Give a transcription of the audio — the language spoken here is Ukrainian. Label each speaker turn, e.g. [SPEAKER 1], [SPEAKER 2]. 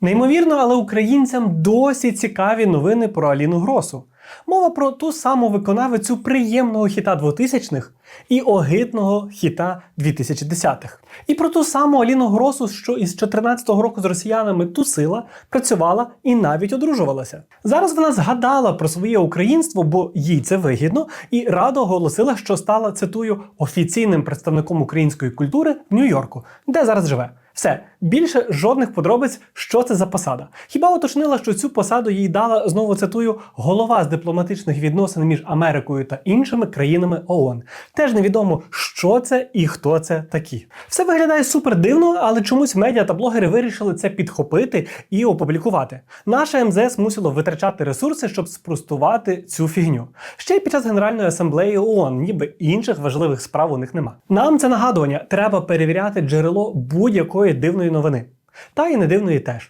[SPEAKER 1] Неймовірно, але українцям досі цікаві новини про Аліну Гросу. Мова про ту саму виконавицю приємного хіта 2000-х і огидного хіта 2010-х. І про ту саму Аліну Гросу, що із 14-го року з росіянами тусила, працювала і навіть одружувалася. Зараз вона згадала про своє українство, бо їй це вигідно, і радо оголосила, що стала цитую офіційним представником української культури в Нью-Йорку, де зараз живе. Все, більше жодних подробиць, що це за посада. Хіба уточнила, що цю посаду їй дала, знову цитую, голова з дипломатичних відносин між Америкою та іншими країнами ООН. Теж невідомо, що це і хто це такі. Все виглядає супер дивно, але чомусь медіа та блогери вирішили це підхопити і опублікувати. Наше МЗС мусило витрачати ресурси, щоб спростувати цю фігню. Ще й під час Генеральної асамблеї ООН, ніби інших важливих справ у них нема. Нам це нагадування, треба перевіряти джерело будь-якої дивної новини. Та і не дивної теж.